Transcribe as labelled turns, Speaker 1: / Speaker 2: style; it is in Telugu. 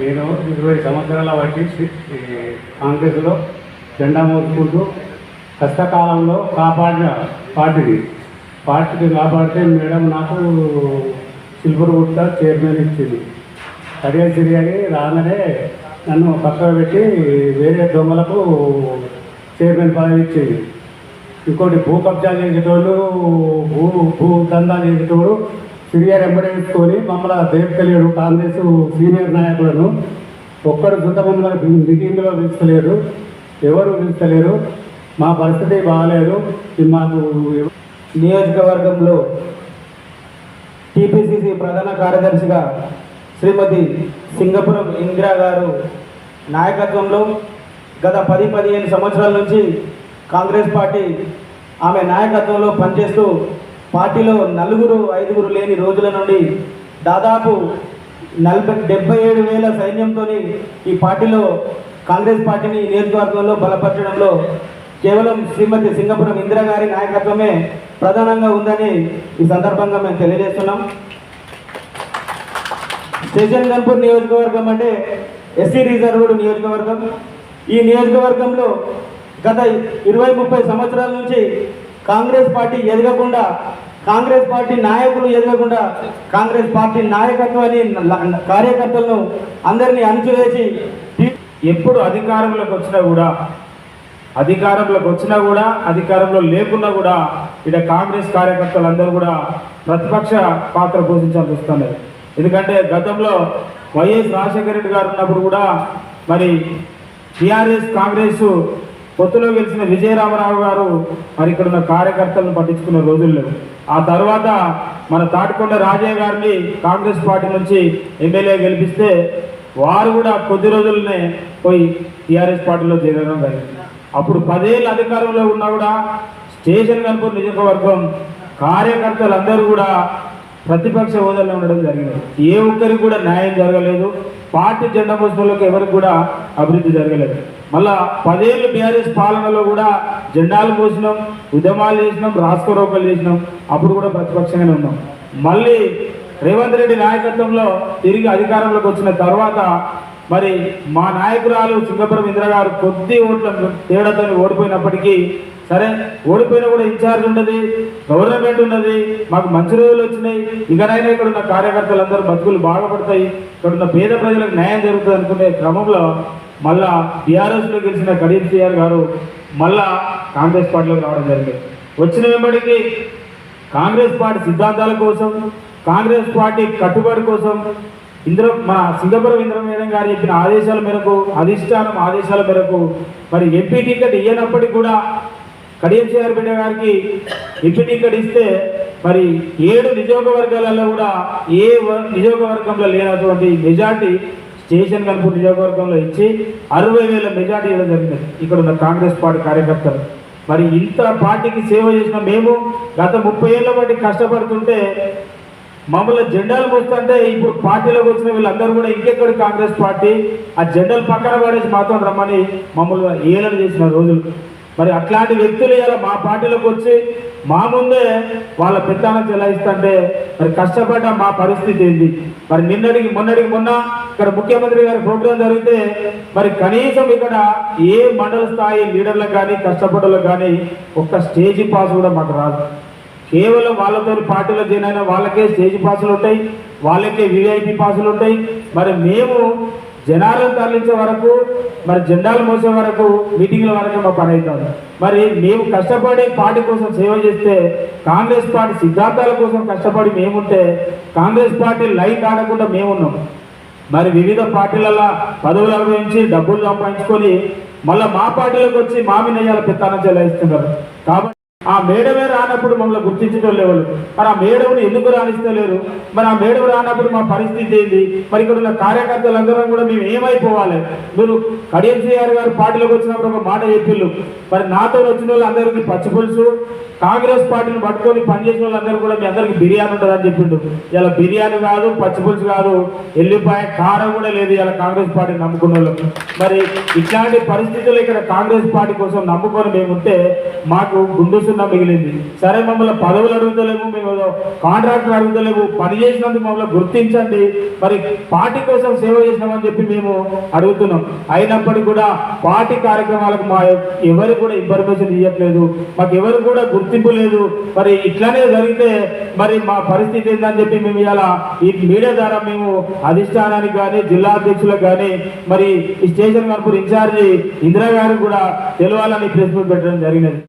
Speaker 1: నేను ఇరవై సంవత్సరాల వాటి కాంగ్రెస్లో జెండా మోసుకుంటూ కష్టకాలంలో కాపాడిన పార్టీని పార్టీని కాపాడితే మేడం నాకు సిల్వర్ గుట్ట చైర్మన్ ఇచ్చింది. కడియ సిరి రాగానే నన్ను పక్కన పెట్టి వేరే దొంగలకు చైర్మన్ పదవి ఇచ్చింది. ఇంకోటి భూ కబ్జా చేసేటోళ్ళు భూ భూ దందా చేసేటోడు సీనియర్ ఎంబడేసుకొని మమ్మల్ని దేవతలేడు కాంగ్రెస్ సీనియర్ నాయకులను ఒక్కరు సొంత మమ్మల్ని మీటింగ్లో పిలుస్తలేరు ఎవరు పిలుస్తలేరు మా పరిస్థితి బాగాలేదు. ఇది మాకు
Speaker 2: నియోజకవర్గంలో టీపీసీసీ ప్రధాన కార్యదర్శిగా శ్రీమతి సింగపురం ఇందిరా గారు నాయకత్వంలో గత పది పదిహేను సంవత్సరాల నుంచి కాంగ్రెస్ పార్టీ ఆమె నాయకత్వంలో పనిచేస్తూ పార్టీలో నలుగురు ఐదుగురు లేని రోజుల నుండి దాదాపు నలభై డెబ్బై ఏడు వేల సైన్యంతో ఈ పార్టీలో కాంగ్రెస్ పార్టీని నియోజకవర్గంలో బలపరచడంలో కేవలం శ్రీమతి సింగపురం ఇందిరా గారి నాయకత్వమే ప్రధానంగా ఉందని ఈ సందర్భంగా మేము తెలియజేస్తున్నాం. స్టేషన్ గన్పూర్ నియోజకవర్గం అంటే ఎస్సీ రిజర్వ్డ్ నియోజకవర్గం. ఈ నియోజకవర్గంలో గత ఇరవై ముప్పై సంవత్సరాల నుంచి కాంగ్రెస్ పార్టీ ఎదగకుండా కాంగ్రెస్ పార్టీ నాయకులు ఎదగకుండా కాంగ్రెస్ పార్టీ నాయకత్వాన్ని కార్యకర్తలను అందరినీ అణచివేసి
Speaker 3: ఎప్పుడు అధికారంలోకి వచ్చినా కూడా అధికారంలోకి వచ్చినా కూడా అధికారంలో లేకున్నా కూడా ఇక్కడ కాంగ్రెస్ కార్యకర్తలు అందరూ కూడా ప్రతిపక్ష పాత్ర పోషించాల్సి వస్తుంది. ఎందుకంటే గతంలో వైఎస్ రాజశేఖర రెడ్డి గారు ఉన్నప్పుడు కూడా మరి టీఆర్ఎస్ కాంగ్రెస్ పొత్తులో గెలిచిన విజయరామరావు గారు మరి ఇక్కడ ఉన్న కార్యకర్తలను పట్టించుకున్న రోజుల్లో లేవు. ఆ తర్వాత మన తాటికొండ రాజయ్య గారిని కాంగ్రెస్ పార్టీ నుంచి ఎమ్మెల్యే గెలిపిస్తే వారు కూడా కొద్ది రోజులనే పోయి టీఆర్ఎస్ పార్టీలో చేరడం జరిగింది. అప్పుడు పదేళ్ళు అధికారంలో ఉన్నా కూడా స్టేషన్ కనుపూర్ నియోజకవర్గం కార్యకర్తలందరూ కూడా ప్రతిపక్ష హోదాలో ఉండడం జరిగింది. ఏ ఒక్కరికి కూడా న్యాయం జరగలేదు. పార్టీ జెండా మోసంలోకి ఎవరికి కూడా అభివృద్ధి జరగలేదు. మళ్ళా పదేళ్ళు బీఆర్ఎస్ పాలనలో కూడా జెండాలు పోసినాం ఉద్యమాలు చేసినాం రాసుకోరోకలు చేసినాం. అప్పుడు కూడా ప్రతిపక్షంగానే ఉన్నాం. మళ్ళీ రేవంత్ రెడ్డి నాయకత్వంలో తిరిగి అధికారంలోకి వచ్చిన తర్వాత మరి మా నాయకురాలు సింగపురం ఇందిరా గారు కొద్ది ఓట్ల తేడాతో ఓడిపోయినప్పటికీ సరే ఓడిపోయినా కూడా ఇన్ఛార్జ్ ఉన్నది గవర్నమెంట్ ఉన్నది మాకు మంచి రోజులు వచ్చినాయి. ఇకనైనా ఇక్కడ ఉన్న కార్యకర్తలందరూ బతుకులు బాగుపడతాయి. ఇక్కడ ఉన్న పేద ప్రజలకు న్యాయం జరుగుతుంది అనుకునే క్రమంలో మళ్ళా బీఆర్ఎస్లో గెలిచిన కడీం సిఆర్ గారు మళ్ళా కాంగ్రెస్ పార్టీలోకి రావడం జరిగింది. వచ్చిన వెంబడికి కాంగ్రెస్ పార్టీ సిద్ధాంతాల కోసం కాంగ్రెస్ పార్టీ కట్టుబడి కోసం ఇంద్ర మన సింగపురం ఇంద్రమేడం గారు చెప్పిన ఆదేశాల మేరకు అధిష్టానం ఆదేశాల మేరకు మరి ఎంపీ టికెట్ ఇయ్యనప్పటికీ కూడా కడియం సిఆర్ బిడ్డ గారికి ఎంపీ టికెట్ ఇస్తే మరి ఏడు నియోజకవర్గాలలో కూడా ఏ వ- నియోజకవర్గంలో లేనటువంటి మెజార్టీ స్టేషన్ కనుపూర్ నియోజకవర్గంలో ఇచ్చి అరవై వేల మెజార్టీ ఇవ్వడం జరిగింది. ఇక్కడ ఉన్న కాంగ్రెస్ పార్టీ కార్యకర్తలు. మరి ఇంత పార్టీకి సేవ చేసిన మేము గత ముప్పై ఏళ్ళ బట్టి కష్టపడుతుంటే మమ్మల్ని జెండాలు వస్తుంటే ఇప్పుడు పార్టీలోకి వచ్చిన వీళ్ళందరూ కూడా ఇంకెక్కడ కాంగ్రెస్ పార్టీ? ఆ జెండాలు పక్కన పడేసి మాత్రం రమ్మని మమ్మల్ని ఏలన చేసిన రోజులు. మరి అట్లాంటి వ్యక్తులు ఇలా మా పార్టీలోకి వచ్చి మా ముందే వాళ్ళ పెత్తానం చెలాయిస్తుంటే మరి కష్టపడ్డ మా పరిస్థితి ఏంది? మరి నిన్నటికి మొన్నటికి మొన్న ఇక్కడ ముఖ్యమంత్రి గారి ప్రోగ్రాం జరిగితే మరి కనీసం ఇక్కడ ఏ మండల స్థాయి లీడర్లకు కానీ కష్టపడలకు కానీ ఒక్క స్టేజ్ పాస్ కూడా మాకు రాదు. కేవలం వాళ్ళతో పార్టీలో జాయిన్ అయిన వాళ్ళకే స్టేజ్ పాసులు ఉంటాయి వాళ్ళకే విఐపి పాసులు ఉంటాయి. మరి మేము జనాలను తరలించే వరకు మరి జెండాలు మోసే వరకు మీటింగ్ల వరకు మా పని అవుతుంది. మరి మేము కష్టపడి పార్టీ కోసం సేవ చేస్తే కాంగ్రెస్ పార్టీ సిద్ధాంతాల కోసం కష్టపడి మేముంటే కాంగ్రెస్ పార్టీ లైన్ ఆడకుండా మేమున్నాం. మరి వివిధ పార్టీలలో పదవులు అనుభవించి డబ్బులు సంపాదించుకొని మళ్ళీ మా పార్టీలోకి వచ్చి మా వినయాల పెత్తానం చెల్లిస్తున్నారు కాబట్టి ఆ మేడమే రానప్పుడు మమ్మల్ని గుర్తించడం లేవు మరి ఆ మేడవుని ఎందుకు రాణిస్తలేరు? మరి ఆ మేడవు రానప్పుడు మా పరిస్థితి ఏంది? మరి ఇక్కడ ఉన్న కార్యకర్తలందరం కూడా మేము ఏమైపోవాలి? మీరు కడియంసీఆర్ గారు పార్టీలోకి వచ్చినప్పుడు ఒక మాట చెప్పిళ్ళు. మరి నాతో వచ్చిన వాళ్ళందరికీ పచ్చిపులుసు కాంగ్రెస్ పార్టీని పట్టుకొని పనిచేసిన వాళ్ళందరూ కూడా మీ అందరికి బిర్యానీ ఉంటుందని చెప్పిండు. ఇలా బిర్యానీ కాదు పచ్చిపులుసు కాదు ఎల్లిపాయ కారం కూడా లేదు ఇలా కాంగ్రెస్ పార్టీ నమ్ముకున్న వాళ్ళు. మరి ఇట్లాంటి పరిస్థితులు ఇక్కడ కాంగ్రెస్ పార్టీ కోసం నమ్ముకొని మేము ఉంటే మాకు గుండెసు సున్నా మిగిలింది. సరే మమ్మల్ని పదవులు అడుగుతలేము మేము కాంట్రాక్టర్ అడుగుతలేము. పని చేసినందుకు మమ్మల్ని గుర్తించండి. మరి పార్టీ కోసం సేవ చేసినామని చెప్పి మేము అడుగుతున్నాం. అయినప్పటికీ కూడా పార్టీ కార్యక్రమాలకు మా ఎవరు కూడా ఇన్ఫర్మేషన్ ఇవ్వట్లేదు. మాకు ఎవరు కూడా గుర్తింపు లేదు. మరి ఇట్లానే జరిగితే మరి మా పరిస్థితి ఏందని చెప్పి మేము ఇలా ఈ మీడియా ద్వారా మేము అధిష్టానానికి కానీ జిల్లా అధ్యక్షులకు కానీ మరి ఈ స్టేషన్ కనుపూర్ ఇన్ఛార్జి ఇందిరా గారు కూడా తెలవాలని ప్రెస్ మీట్ పెట్టడం జరిగినది.